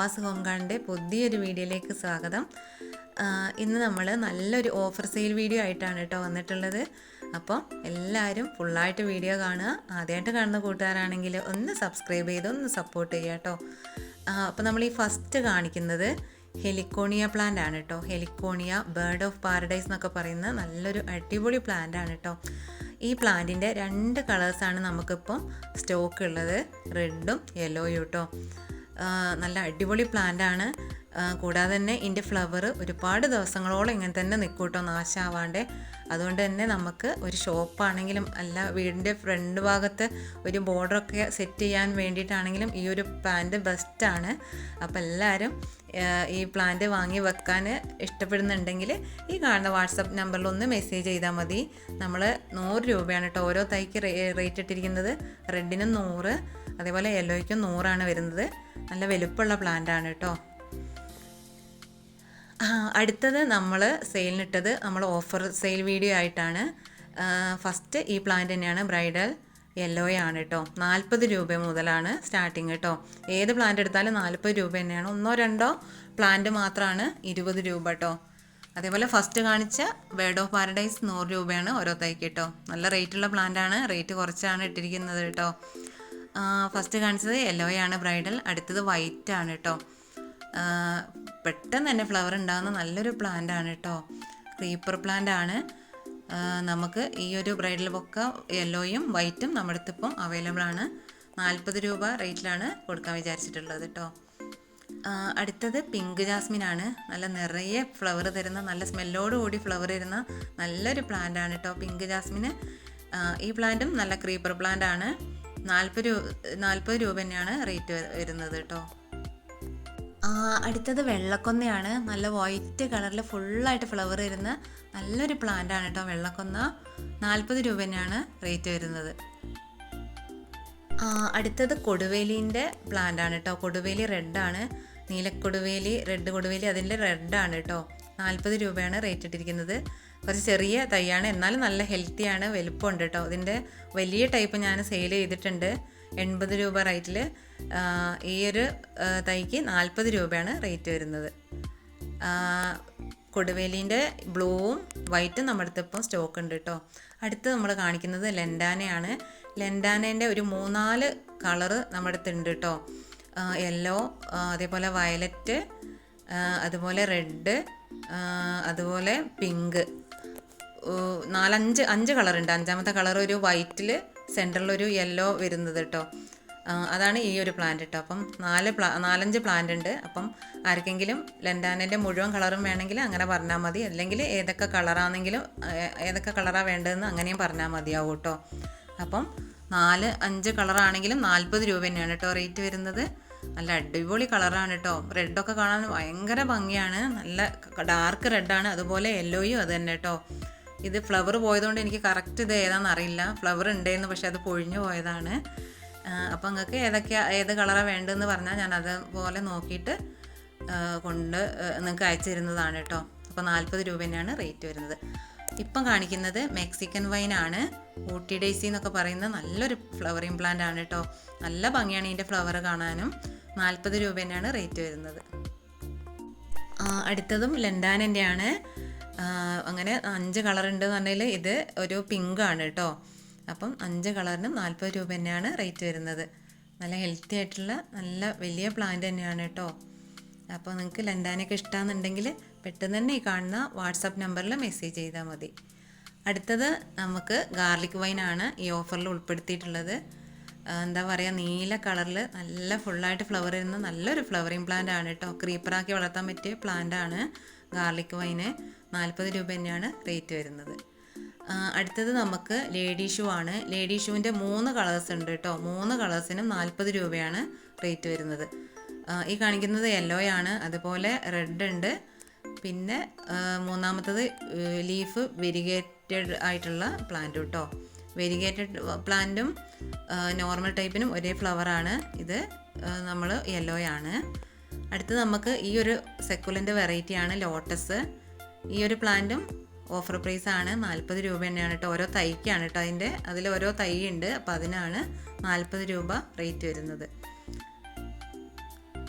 Awas home പുതിയൊരു വീഡിയോയിലേക്ക് സ്വാഗതം. ഇന്ന് നമ്മൾ നല്ലൊരു ഓഫർ സെയിൽ വീഡിയോ ആയിട്ടാണ് കേട്ടോ വന്നിട്ടുള്ളത്. അപ്പം എല്ലാവരും ഫുള്ളായിട്ട് വീഡിയോ കാണുക. ആദ്യമായിട്ട് കാണുന്ന കൂട്ടുകാരാണെങ്കിൽ ഒന്ന് സബ്സ്ക്രൈബ് ചെയ്ത് ഒന്ന് സപ്പോർട്ട് ചെയ്യുക കേട്ടോ. അപ്പോൾ നമ്മൾ ഈ ഫസ്റ്റ് കാണിക്കുന്നത് ഹെലിക്കോണിയ പ്ലാന്റ് ആണ് കേട്ടോ. ഹെലിക്കോണിയ ബേർഡ് ഓഫ് പാരഡൈസ് എന്നൊക്കെ പറയുന്ന നല്ലൊരു അടിപൊളി പ്ലാന്റ് ആണ് കേട്ടോ. ഈ പ്ലാന്റിന്റെ രണ്ട് കളേഴ്സാണ് നമുക്കിപ്പം സ്റ്റോക്ക് ഉള്ളത്. റെഡും യെല്ലോയും കേട്ടോ നല്ല അടിപൊളി പ്ലാന്റ് ആണ്. കൂടാതെ തന്നെ ഇതിന്റെ ഫ്ലവർ ഒരുപാട് ദിവസങ്ങളോളം ഇങ്ങനെ തന്നെ നിൽക്കൂട്ടോ കേട്ടോ അതുകൊണ്ട് തന്നെ നമുക്ക് ഒരു ഷോപ്പാണെങ്കിലും അല്ല വീടിന്റെ ഫ്രണ്ട് ഭാഗത്ത് ഒരു ബോർഡറൊക്കെ സെറ്റ് ചെയ്യാൻ വേണ്ടിയിട്ടാണെങ്കിലും ഈ ഒരു പ്ലാന്റ് ബെസ്റ്റാണ് അപ്പോൾ എല്ലാവരും ഈ പ്ലാന്റ് വാങ്ങി വെക്കാൻ ഇഷ്ടപ്പെടുന്നുണ്ടെങ്കിൽ ഈ കാണുന്ന വാട്സപ്പ് നമ്പറിൽ ഒന്ന് മെസ്സേജ് ചെയ്താൽ മതി. നമ്മൾ നൂറ് രൂപയാണ് കേട്ടോ ഓരോ തൈക്ക് റേറ്റ് ഇട്ടിരിക്കുന്നത്. റെഡിന് നൂറ് അതേപോലെ യെല്ലോയ്ക്കും നൂറാണ് വരുന്നത്. നല്ല വലുപ്പമുള്ള പ്ലാന്റ് ആണ് കേട്ടോ അടുത്തത് നമ്മൾ സെയിലിനിട്ടത് നമ്മൾ ഓഫർ സെയിൽ വീഡിയോ ആയിട്ടാണ്. ഫസ്റ്റ് ഈ പ്ലാന്റ് തന്നെയാണ് ബ്രൈഡൽ യെല്ലോയാണ് കേട്ടോ. നാൽപ്പത് രൂപ മുതലാണ് സ്റ്റാർട്ടിങ് കേട്ടോ. ഏത് പ്ലാന്റ് എടുത്താലും നാൽപ്പത് രൂപ തന്നെയാണ്. ഒന്നോ രണ്ടോ പ്ലാന്റ് മാത്രമാണ് ഇരുപത് രൂപ കേട്ടോ. അതേപോലെ ഫസ്റ്റ് കാണിച്ച ബേർഡ് ഓഫ് പാരഡൈസ് നൂറ് രൂപയാണ് ഓരോ തൈക്ക് കേട്ടോ. നല്ല റേറ്റുള്ള പ്ലാന്റ് ആണ് റേറ്റ് കുറച്ചാണ് ഇട്ടിരിക്കുന്നത് കേട്ടോ. ഫസ്റ്റ് കാണിച്ചത് യെല്ലോയാണ് ബ്രൈഡൽ അടുത്തത് വൈറ്റ് ആണ് കേട്ടോ പെട്ടെന്ന് തന്നെ ഫ്ലവർ ഉണ്ടാകുന്ന നല്ലൊരു പ്ലാന്റ് ആണ് കേട്ടോ ക്രീപ്പർ പ്ലാന്റ് ആണ്. നമുക്ക് ഈ ഒരു ബ്രൈഡൽ ബൊക്ക യെല്ലോയും വൈറ്റും നമ്മുടെ അടുത്ത് ഇപ്പം അവൈലബിൾ ആണ്. നാൽപ്പത് രൂപ റേറ്റിലാണ് കൊടുക്കാൻ വിചാരിച്ചിട്ടുള്ളത് കേട്ടോ അടുത്തത് പിങ്ക് ജാസ്മിൻ ആണ്. നല്ല നിറയെ ഫ്ലവർ തരുന്ന നല്ല സ്മെല്ലോട് കൂടി ഫ്ലവർ തരുന്ന നല്ലൊരു പ്ലാന്റ് ആണ് കേട്ടോ പിങ്ക് ജാസ്മിന് ഈ പ്ലാന്റും നല്ല ക്രീപ്പർ പ്ലാന്റ് ആണ്. നാൽപ്പത് രൂപ നാൽപ്പത് രൂപ തന്നെയാണ് റേറ്റ് വരുന്നത് കേട്ടോ. അടുത്തത് വെള്ളക്കൊന്നയാണ്. നല്ല വൈറ്റ് കളറിൽ ഫുള്ളായിട്ട് ഫ്ലവർ വരുന്ന നല്ലൊരു പ്ലാന്റ് ആണ് കേട്ടോ വെള്ളക്കൊന്ന. നാൽപ്പത് രൂപ തന്നെയാണ് റേറ്റ് വരുന്നത്. അടുത്തത് കൊടുവേലിന്റെ പ്ലാന്റ് ആണ് കേട്ടോ. കൊടുവേലി റെഡാണ് നീലക്കൊടുവേലി റെഡ് കൊടുവേലി അതിന്റെ റെഡാണ് കേട്ടോ. നാൽപ്പത് രൂപയാണ് റേറ്റ് ഇട്ടിരിക്കുന്നത്. കുറച്ച് ചെറിയ തൈയാണ്. എന്നാലും നല്ല ഹെൽത്തിയാണ് വലുപ്പമുണ്ട് കേട്ടോ ഇതിന്റെ വലിയ ടൈപ്പ് ഞാൻ സെയിൽ ചെയ്തിട്ടുണ്ട്. എൺപത് രൂപ റേറ്റിൽ ഈ ഒരു തൈക്ക് നാൽപ്പത് രൂപയാണ് റേറ്റ് വരുന്നത്. കൊടുവേലിന്റെ ബ്ലൂവും വൈറ്റും നമ്മുടെ അടുത്ത് ഇപ്പോൾ സ്റ്റോക്ക് ഉണ്ട് കേട്ടോ അടുത്ത് നമ്മൾ കാണിക്കുന്നത് ലെൻഡാനയാണ് ലെൻഡാനേന്റെ ഒരു മൂന്നാൽ കളറ് നമ്മുടെ അടുത്ത് ഉണ്ട് കേട്ടോ യെല്ലോ അതേപോലെ വയലറ്റ് അതുപോലെ റെഡ് അതുപോലെ പിങ്ക് നാലഞ്ച് അഞ്ച് കളറുണ്ട്. അഞ്ചാമത്തെ കളർ ഒരു വൈറ്റിൽ സെന്ററിലൊരു യെല്ലോ വരുന്നത് കേട്ടോ അതാണ് ഈ ഒരു പ്ലാന്റ് കേട്ടോ അപ്പം നാല് പ്ലാ നാലഞ്ച് പ്ലാന്റ് ഉണ്ട്. അപ്പം ആർക്കെങ്കിലും ലെൻഡാനന്റെ മുഴുവൻ കളറും വേണമെങ്കിൽ അങ്ങനെ പറഞ്ഞാൽ മതി. അല്ലെങ്കിൽ ഏതൊക്കെ കളറാണെങ്കിലും ഏതൊക്കെ കളറാണ് വേണ്ടതെന്ന് അങ്ങനെയും പറഞ്ഞാൽ മതിയാവും കേട്ടോ അപ്പം നാല് അഞ്ച് കളറാണെങ്കിലും നാൽപ്പത് രൂപ തന്നെയാണ് കേട്ടോ റേറ്റ് വരുന്നത്. നല്ല അടിപൊളി കളറാണ് കേട്ടോ റെഡൊക്കെ കാണാൻ ഭയങ്കര ഭംഗിയാണ്. നല്ല ഡാർക്ക് റെഡാണ് അതുപോലെ യെല്ലോയും അത് തന്നെ കേട്ടോ ഇത് ഫ്ലവർ പോയതുകൊണ്ട് എനിക്ക് കറക്റ്റ് ഇത് ഏതാണെന്ന് അറിയില്ല. ഫ്ലവർ ഉണ്ടായിരുന്നു പക്ഷെ അത് പൊഴിഞ്ഞു പോയതാണ്. അപ്പം നിങ്ങൾക്ക് ഏതൊക്കെയാ ഏത് കളറാണ് വേണ്ടതെന്ന് പറഞ്ഞാൽ ഞാൻ അതുപോലെ നോക്കിയിട്ട് കൊണ്ട് നിങ്ങൾക്ക് അയച്ചു തരുന്നതാണ് കേട്ടോ അപ്പോൾ നാൽപ്പത് രൂപ തന്നെയാണ് റേറ്റ് വരുന്നത്. ഇപ്പം കാണിക്കുന്നത് മെക്സിക്കൻ വൈൻ ആണ്. ഊട്ടി ഡേസി എന്നൊക്കെ പറയുന്ന നല്ലൊരു ഫ്ലവറിങ് പ്ലാന്റ് ആണ് കേട്ടോ നല്ല ഭംഗിയാണ് ഇതിന്റെ ഫ്ലവർ കാണാനും. നാൽപ്പത് രൂപ തന്നെയാണ് റേറ്റ് വരുന്നത്. അടുത്തതും ലണ്ടാനിന്റെ ആണ് അങ്ങനെ അഞ്ച് കളർ ഉണ്ട് പറഞ്ഞാൽ ഇത് ഒരു പിങ്ക് ആണ് കേട്ടോ അപ്പം അഞ്ച് കളറിനും നാൽപ്പത് രൂപ തന്നെയാണ് റേറ്റ് വരുന്നത്. നല്ല ഹെൽത്തി ആയിട്ടുള്ള നല്ല വലിയ പ്ലാന്റ് തന്നെയാണ് കേട്ടോ അപ്പോൾ നിങ്ങൾക്ക് ലണ്ടാനൊക്കെ ഇഷ്ടമാണെന്നുണ്ടെങ്കിൽ പെട്ടെന്ന് തന്നെ ഈ കാണുന്ന വാട്സപ്പ് നമ്പറിൽ മെസ്സേജ് ചെയ്താൽ മതി. അടുത്തത് നമുക്ക് ഗാർലിക് വൈനാണ് ഈ ഓഫറിൽ ഉൾപ്പെടുത്തിയിട്ടുള്ളത്. എന്താ പറയുക നീല കളറിൽ നല്ല ഫുള്ളായിട്ട് ഫ്ലവർ വരുന്ന നല്ലൊരു ഫ്ലവറിങ് പ്ലാന്റ് ആണ് കേട്ടോ. ക്രീപ്പറാക്കി വളർത്താൻ പറ്റിയ പ്ലാന്റ് ആണ് ഗാർലിക് വൈന്. നാൽപ്പത് രൂപ തന്നെയാണ് റേറ്റ് വരുന്നത്. അടുത്തത് നമുക്ക് ലേഡി ഷൂ ആണ്. ലേഡി ഷൂവിന്റെ മൂന്ന് കളേഴ്സ് ഉണ്ട് കേട്ടോ. മൂന്ന് കളേഴ്സിനും നാൽപ്പത് രൂപയാണ് റേറ്റ് വരുന്നത്. ഈ കാണിക്കുന്നത് യെല്ലോ ആണ് അതുപോലെ റെഡ് ഉണ്ട്. പിന്നെ മൂന്നാമത്തത് ലീഫ് വെരിഗേറ്റഡ് ആയിട്ടുള്ള പ്ലാന്റ് കേട്ടോ വെരിഗേറ്റഡ് പ്ലാന്റും നോർമൽ ടൈപ്പിനും ഒരേ ഫ്ലവറാണ് ഇത് നമ്മൾ യെല്ലോയാണ് അടുത്ത് നമുക്ക് ഈ ഒരു സെക്കുലന്റെ വെറൈറ്റിയാണ് ലോട്ടസ് ഈ ഒരു പ്ലാന്റും ഓഫർ പ്രൈസ് ആണ്. നാൽപ്പത് രൂപ തന്നെയാണ് കേട്ടോ ഓരോ തൈക്കാണ് കേട്ടോ അതിന്റെ. അതിൽ ഓരോ തൈ ഉണ്ട്. അപ്പോൾ അതിനാണ് നാൽപ്പത് രൂപ റേറ്റ് വരുന്നത്.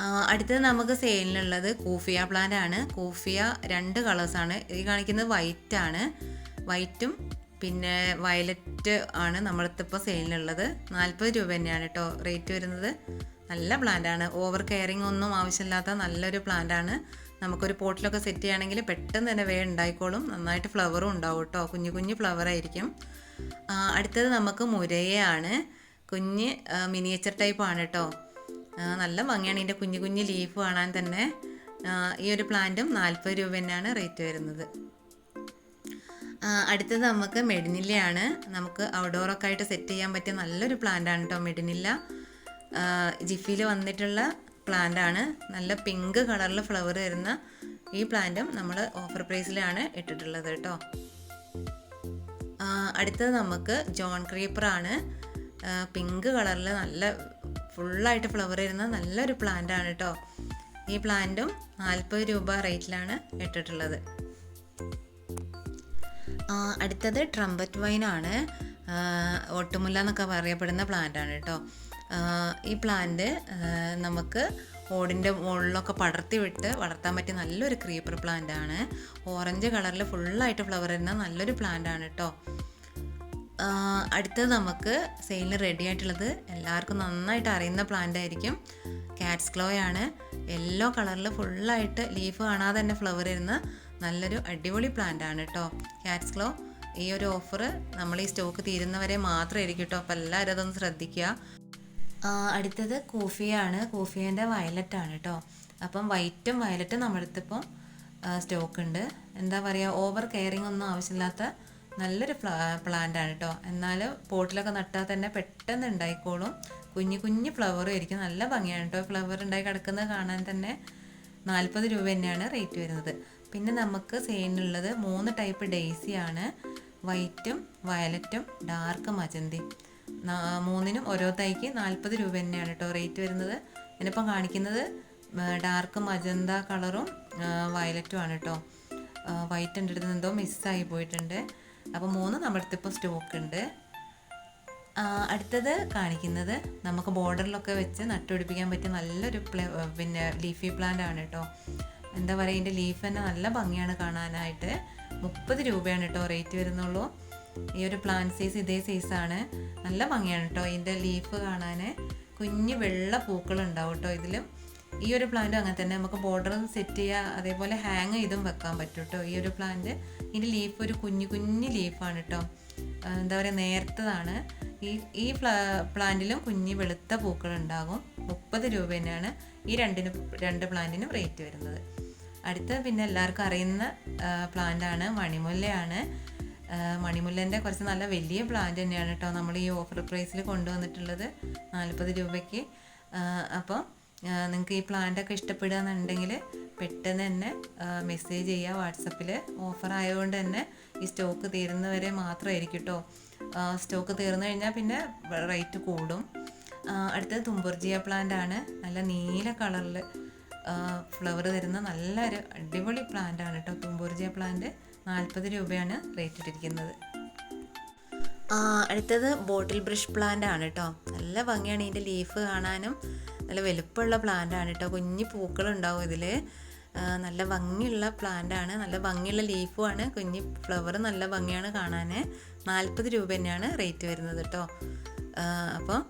അടുത്തത് നമുക്ക് സെയിലിനുള്ളത് കൂഫിയ പ്ലാന്റ് ആണ്. കൂഫിയ രണ്ട് കളേഴ്സാണ് ഈ കാണിക്കുന്നത് വൈറ്റ് ആണ്. വൈറ്റും പിന്നെ വയലറ്റ് ആണ് നമ്മളിപ്പോൾ സെയിലിനുള്ളത്. നാൽപ്പത് രൂപ തന്നെയാണ് കേട്ടോ റേറ്റ് വരുന്നത്. നല്ല പ്ലാന്റ് ആണ്. ഓവർ കെയറിങ് ഒന്നും ആവശ്യമില്ലാത്ത നല്ലൊരു പ്ലാന്റ് ആണ്. നമുക്കൊരു പോട്ടിലൊക്കെ സെറ്റ് ചെയ്യുകയാണെങ്കിൽ പെട്ടെന്ന് തന്നെ വേ ഉണ്ടായിക്കോളും. നന്നായിട്ട് ഫ്ലവറും ഉണ്ടാവും കേട്ടോ കുഞ്ഞു കുഞ്ഞു ഫ്ലവർ ആയിരിക്കും. അടുത്തത് നമുക്ക് മുരയാണ് കുഞ്ഞ് മിനിയേച്ചർ ടൈപ്പ് ആണ് കേട്ടോ നല്ല ഭംഗിയാണ്. ഇതിന്റെ കുഞ്ഞു കുഞ്ഞു ലീഫ് കാണാൻ തന്നെ ഈ ഒരു പ്ലാന്റും നാൽപ്പത് രൂപ തന്നെയാണ് റേറ്റ് വരുന്നത്. അടുത്തത് നമുക്ക് മെഡിനില്ലയാണ്. നമുക്ക് ഔട്ട്ഡോറൊക്കെ ആയിട്ട് സെറ്റ് ചെയ്യാൻ പറ്റിയ നല്ലൊരു പ്ലാന്റാണ് കേട്ടോ മെഡിനില്ല. ജിഫിയിൽ വന്നിട്ടുള്ള പ്ലാന്റ് ആണ്. നല്ല പിങ്ക് കളറിൽ ഫ്ലവർ വരുന്ന ഈ പ്ലാന്റും നമ്മൾ ഓഫർ പ്രൈസിലാണ് ഇട്ടിട്ടുള്ളത് കേട്ടോ അടുത്തത് നമുക്ക് ജോൺ ക്രീപ്പറാണ് പിങ്ക് കളറിൽ നല്ല ഫുള്ളായിട്ട് ഫ്ലവർ വരുന്ന നല്ലൊരു പ്ലാന്റ് ആണ് കേട്ടോ ഈ പ്ലാന്റും നാൽപ്പത് രൂപ റേറ്റിലാണ് ഇട്ടിട്ടുള്ളത്. അടുത്തത് ട്രംപറ്റ് വൈനാണ് ഒട്ടുമുല്ല എന്നൊക്കെ പറയപ്പെടുന്ന പ്ലാന്റ് ആണ് കേട്ടോ ഈ പ്ലാന്റ് നമുക്ക് ഓടിന്റെ മുകളിലൊക്കെ പടർത്തി വിട്ട് വളർത്താൻ പറ്റിയ നല്ലൊരു ക്രീപ്പർ പ്ലാന്റ് ആണ്. ഓറഞ്ച് കളറിൽ ഫുള്ളായിട്ട് ഫ്ലവർ വരുന്ന നല്ലൊരു പ്ലാന്റ് ആണ് കേട്ടോ അടുത്തത് നമുക്ക് സെയിലിന് റെഡി ആയിട്ടുള്ളത് എല്ലാവർക്കും നന്നായിട്ട് അറിയുന്ന പ്ലാന്റ് ആയിരിക്കും. കാറ്റ്സ് ക്ലോ ആണ്. യെല്ലോ കളറിൽ ഫുള്ളായിട്ട് ലീഫ് കാണാതെ തന്നെ ഫ്ലവർ വരുന്ന നല്ലൊരു അടിപൊളി പ്ലാന്റ് ആണ് കേട്ടോ കാറ്റ്സ് ക്ലോ ഈ ഒരു ഓഫർ നമ്മൾ ഈ സ്റ്റോക്ക് തീരുന്നവരെ മാത്രമായിരിക്കും കേട്ടോ അപ്പോൾ എല്ലാവരും അതൊന്ന് ശ്രദ്ധിക്കുക. അടുത്തത് കൂഫിയാണ് കൂഫിയന്റെ വയലറ്റ് ആണ് കേട്ടോ അപ്പം വൈറ്റും വയലറ്റും നമ്മുടെ അടുത്തിപ്പം സ്റ്റോക്ക് ഉണ്ട്. എന്താ പറയുക ഓവർ കെയറിങ് ഒന്നും ആവശ്യമില്ലാത്ത നല്ലൊരു പ്ലാ പ്ലാന്റ് ആണ് കേട്ടോ എന്നാൽ പോട്ടിലൊക്കെ നട്ടാൽ തന്നെ പെട്ടെന്ന് ഉണ്ടായിക്കോളും കുഞ്ഞു കുഞ്ഞു ഫ്ലവറും ആയിരിക്കും. നല്ല ഭംഗിയാണ് കേട്ടോ ഫ്ലവർ ഉണ്ടായി കിടക്കുന്നത് കാണാൻ തന്നെ നാൽപ്പത് രൂപ തന്നെയാണ് റേറ്റ് വരുന്നത്. പിന്നെ നമുക്ക് സെയിലിനുള്ളത് മൂന്ന് ടൈപ്പ് ഡെയ്സിയാണ്. വൈറ്റും വയലറ്റും ഡാർക്ക് മജന്തി. മൂന്നിനും ഓരോ തൈക്ക് നാൽപ്പത് രൂപ തന്നെയാണ് കേട്ടോ റേറ്റ് വരുന്നത്. ഞാനിപ്പം കാണിക്കുന്നത് ഡാർക്ക് മജന്ത കളറും വയലറ്റും ആണ് കേട്ടോ വൈറ്റ് എന്റെ എന്തോ മിസ്സായി പോയിട്ടുണ്ട്. അപ്പോൾ മൂന്ന് നമ്മുടെ അടുത്ത് ഇപ്പോൾ സ്റ്റോക്ക് ഉണ്ട് അടുത്തത് കാണിക്കുന്നത് നമുക്ക് ബോർഡറിലൊക്കെ വെച്ച് നട്ടുപിടിപ്പിക്കാൻ പറ്റിയ നല്ലൊരു പിന്നെ ലീഫി പ്ലാന്റ് ആണ് കേട്ടോ എന്താ പറയുക ഇതിന്റെ ലീഫ് തന്നെ നല്ല ഭംഗിയാണ് കാണാനായിട്ട്. മുപ്പത് രൂപയാണ് കേട്ടോ റേറ്റ് വരുന്നുള്ളൂ. ഈ ഒരു പ്ലാന്റ് സൈസ് ഇതേ സൈസാണ് നല്ല ഭംഗിയാണ് കേട്ടോ ഇതിന്റെ ലീഫ് കാണാൻ കുഞ്ഞു വെള്ള പൂക്കൾ ഉണ്ടാവും കേട്ടോ ഇതിലും. ഈ ഒരു പ്ലാന്റ് അങ്ങനെ തന്നെ. നമുക്ക് ബോർഡർ സെറ്റ് ചെയ്യുക അതേപോലെ ഹാങ് ചെയ്തും വെക്കാൻ പറ്റും കേട്ടോ ഈ ഒരു പ്ലാന്റ്. ഇതിന്റെ ലീഫ് ഒരു കുഞ്ഞു കുഞ്ഞു ലീഫാണ് കേട്ടോ എന്താ പറയുക നേർത്തതാണ്. ഈ ഈ പ്ലാ പ്ലാന്റിലും കുഞ്ഞി വെളുത്ത പൂക്കൾ ഉണ്ടാകും. മുപ്പത് രൂപ തന്നെയാണ് ഈ രണ്ടിനും രണ്ട് പ്ലാന്റിനും റേറ്റ് വരുന്നത്. അടുത്ത പിന്നെ എല്ലാവർക്കും അറിയുന്ന പ്ലാന്റാണ് മണിമുല്ലയാണ്. മണിമുല്ലന്റെ കുറച്ച് നല്ല വലിയ പ്ലാന്റ് തന്നെയാണ് കേട്ടോ നമ്മൾ ഈ ഓഫർ പ്രൈസിൽ കൊണ്ടുവന്നിട്ടുള്ളത്. നാൽപ്പത് രൂപയ്ക്ക്. അപ്പോൾ നിങ്ങൾക്ക് ഈ പ്ലാന്റ് ഒക്കെ ഇഷ്ടപ്പെടുകയെന്നുണ്ടെങ്കിൽ പെട്ടെന്ന് തന്നെ മെസ്സേജ് ചെയ്യുക വാട്സപ്പിൽ ഓഫർ ആയതുകൊണ്ട് തന്നെ ഈ സ്റ്റോക്ക് തീരുന്നവരെ മാത്രമായിരിക്കും കേട്ടോ സ്റ്റോക്ക് തീർന്നു കഴിഞ്ഞാൽ പിന്നെ റേറ്റ് കൂടും. അടുത്തത് തുമ്പുർജിയ പ്ലാന്റ് ആണ്. നല്ല നീല കളറിൽ ഫ്ലവർ തരുന്ന നല്ലൊരു അടിപൊളി പ്ലാന്റ് ആണ് കേട്ടോ തുമ്പൂർജിയ പ്ലാന്റ് നാൽപ്പത് രൂപയാണ് റേറ്റ് ഇട്ടിരിക്കുന്നത്. അടുത്തത് ബോട്ടിൽ ബ്രഷ് പ്ലാന്റ് ആണ് കേട്ടോ നല്ല ഭംഗിയാണ്. ഇതിന്റെ ലീഫ് കാണാനും നല്ല വലുപ്പമുള്ള പ്ലാന്റ് ആണ് കേട്ടോ കുഞ്ഞു പൂക്കളുണ്ടാവും ഇതിൽ നല്ല ഭംഗിയുള്ള പ്ലാന്റ് ആണ്. നല്ല ഭംഗിയുള്ള ലീഫുമാണ് കുഞ്ഞി ഫ്ലവർ നല്ല ഭംഗിയാണ് കാണാൻ നാൽപ്പത് രൂപ തന്നെയാണ് റേറ്റ് വരുന്നത് കേട്ടോ അപ്പോൾ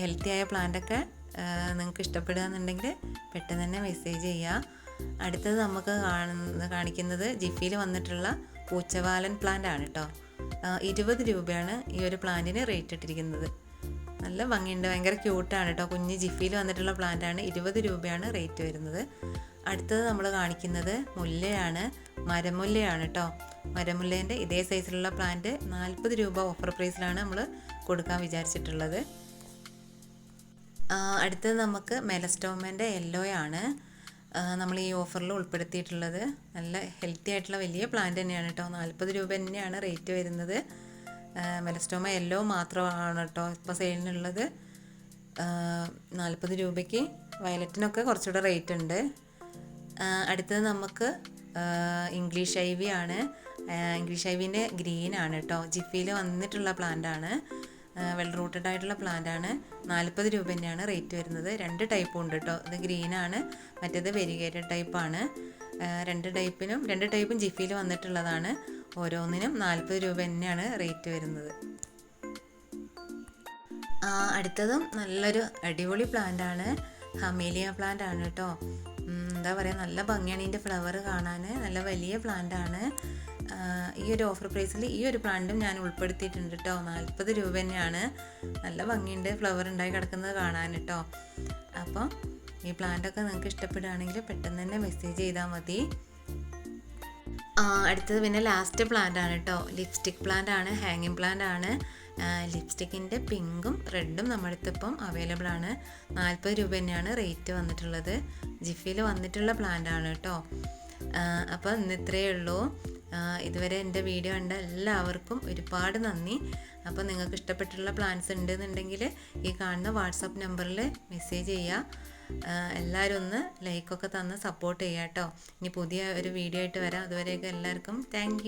ഹെൽത്തി ആയ പ്ലാന്റൊക്കെ നിങ്ങൾക്ക് ഇഷ്ടപ്പെടുകയെന്നുണ്ടെങ്കിൽ പെട്ടെന്ന് തന്നെ മെസ്സേജ് ചെയ്യുക അടുത്തത് നമുക്ക് കാണുന്ന കാണിക്കുന്നത് ജിഫിയിൽ വന്നിട്ടുള്ള പൂച്ചവാലൻ പ്ലാന്റ് ആണ് കേട്ടോ ഇരുപത് രൂപയാണ് ഈ ഒരു പ്ലാന്റിന് റേറ്റ് ഇട്ടിരിക്കുന്നത്. നല്ല ഭംഗിയുണ്ട്. ഭയങ്കര ക്യൂട്ടാണ് കേട്ടോ കുഞ്ഞ് ജിഫിയിൽ വന്നിട്ടുള്ള പ്ലാന്റ് ആണ്. ഇരുപത് രൂപയാണ് റേറ്റ് വരുന്നത്. അടുത്തത് നമ്മൾ കാണിക്കുന്നത് മുല്ലയാണ് മരമുല്ലയാണ് കേട്ടോ മരമുല്ലേന്റെ ഇതേ സൈസിലുള്ള പ്ലാന്റ് നാൽപ്പത് രൂപ ഓഫർ പ്രൈസിലാണ് നമ്മൾ കൊടുക്കാൻ വിചാരിച്ചിട്ടുള്ളത്. അടുത്തത് നമുക്ക് മെലസ്റ്റോമന്റെ യെല്ലോയാണ് നമ്മൾ ഈ ഓഫറിൽ ഉൾപ്പെടുത്തിയിട്ടുള്ളത്. നല്ല ഹെൽത്തി ആയിട്ടുള്ള വലിയ പ്ലാന്റ് തന്നെയാണ് കേട്ടോ നാൽപ്പത് രൂപ തന്നെയാണ് റേറ്റ് വരുന്നത്. മെലസ്റ്റോമ യെല്ലോ മാത്രമാണ് കേട്ടോ ഇപ്പോൾ സെയിലിനുള്ളത് നാൽപ്പത് രൂപയ്ക്ക് വയലറ്റിനൊക്കെ കുറച്ചുകൂടെ റേറ്റ് ഉണ്ട്. അടുത്തത് നമുക്ക് ഇംഗ്ലീഷ് ഇംഗ്ലീഷ് ഐവി ആണ്. ഇംഗ്ലീഷ് ഇംഗ്ലീഷ് ഐവിന്റെ ഗ്രീൻ ആണ് കേട്ടോ. ജിഫിയിൽ വന്നിട്ടുള്ള പ്ലാന്റ് ആണ്. വെൽ റൂട്ടഡ് ആയിട്ടുള്ള പ്ലാന്റ് ആണ്. നാൽപ്പത് രൂപ തന്നെയാണ് റേറ്റ് വരുന്നത്. രണ്ട് ടൈപ്പും ഉണ്ട് കേട്ടോ. ഇത് ഗ്രീൻ ആണ്. മറ്റേത് വെരിഗേറ്റഡ് ടൈപ്പാണ് രണ്ട് ടൈപ്പിനും രണ്ട് ടൈപ്പും ജിഫിയിൽ വന്നിട്ടുള്ളതാണ്. ഓരോന്നിനും നാൽപ്പത് രൂപ തന്നെയാണ് റേറ്റ് വരുന്നത് അടുത്തതും നല്ലൊരു അടിപൊളി പ്ലാന്റ് ആണ്. ഹമേലിയ പ്ലാന്റ് ആണ് കേട്ടോ. എന്താ പറയുക നല്ല ഭംഗിയാണ് ഇതിന്റെ ഫ്ലവർ കാണാൻ നല്ല വലിയ പ്ലാന്റ് ആണ്. ഈ ഒരു ഓഫർ പ്രൈസിൽ ഈ ഒരു പ്ലാന്റും ഞാൻ ഉൾപ്പെടുത്തിയിട്ടുണ്ട് കേട്ടോ നാൽപ്പത് രൂപ തന്നെയാണ്. നല്ല ഭംഗിയുണ്ട് ഫ്ലവർ ഉണ്ടായി കിടക്കുന്നത് കാണാൻ കേട്ടോ അപ്പോൾ ഈ പ്ലാന്റൊക്കെ നിങ്ങൾക്ക് ഇഷ്ടപ്പെടുകയാണെങ്കിൽ പെട്ടെന്ന് തന്നെ മെസ്സേജ് ചെയ്താൽ മതി. അടുത്തത് പിന്നെ ലാസ്റ്റ് പ്ലാന്റ് ആണ് കേട്ടോ ലിപ്സ്റ്റിക് പ്ലാന്റ് ആണ് ഹാങ്ങിങ് പ്ലാന്റ് ആണ്. ലിപ്സ്റ്റിക്കിന്റെ പിങ്കും റെഡും നമ്മുടെ ഇപ്പം അവൈലബിൾ ആണ് നാൽപ്പത് രൂപ തന്നെയാണ് റേറ്റ് വന്നിട്ടുള്ളത്. ജിഫിയിൽ വന്നിട്ടുള്ള പ്ലാന്റാണ് കേട്ടോ. അപ്പോൾ ഇന്ന് ഇത്രയേ ഉള്ളൂ. ഇതുവരെ എന്റെ വീഡിയോ കണ്ട എല്ലാവർക്കും ഒരുപാട് നന്ദി. അപ്പോൾ നിങ്ങൾക്ക് ഇഷ്ടപ്പെട്ടുള്ള പ്ലാൻസ് ഉണ്ടെന്നുണ്ടെങ്കിൽ ഈ കാണുന്ന വാട്സപ്പ് നമ്പറിൽ മെസ്സേജ് ചെയ്യുക. എല്ലാവരും ഒന്ന് ലൈക്കൊക്കെ തന്ന് സപ്പോർട്ട് ചെയ്യാം കേട്ടോ. ഇനി പുതിയ ഒരു വീഡിയോ ആയിട്ട് വരാം. അതുവരെയൊക്കെ എല്ലാവർക്കും താങ്ക്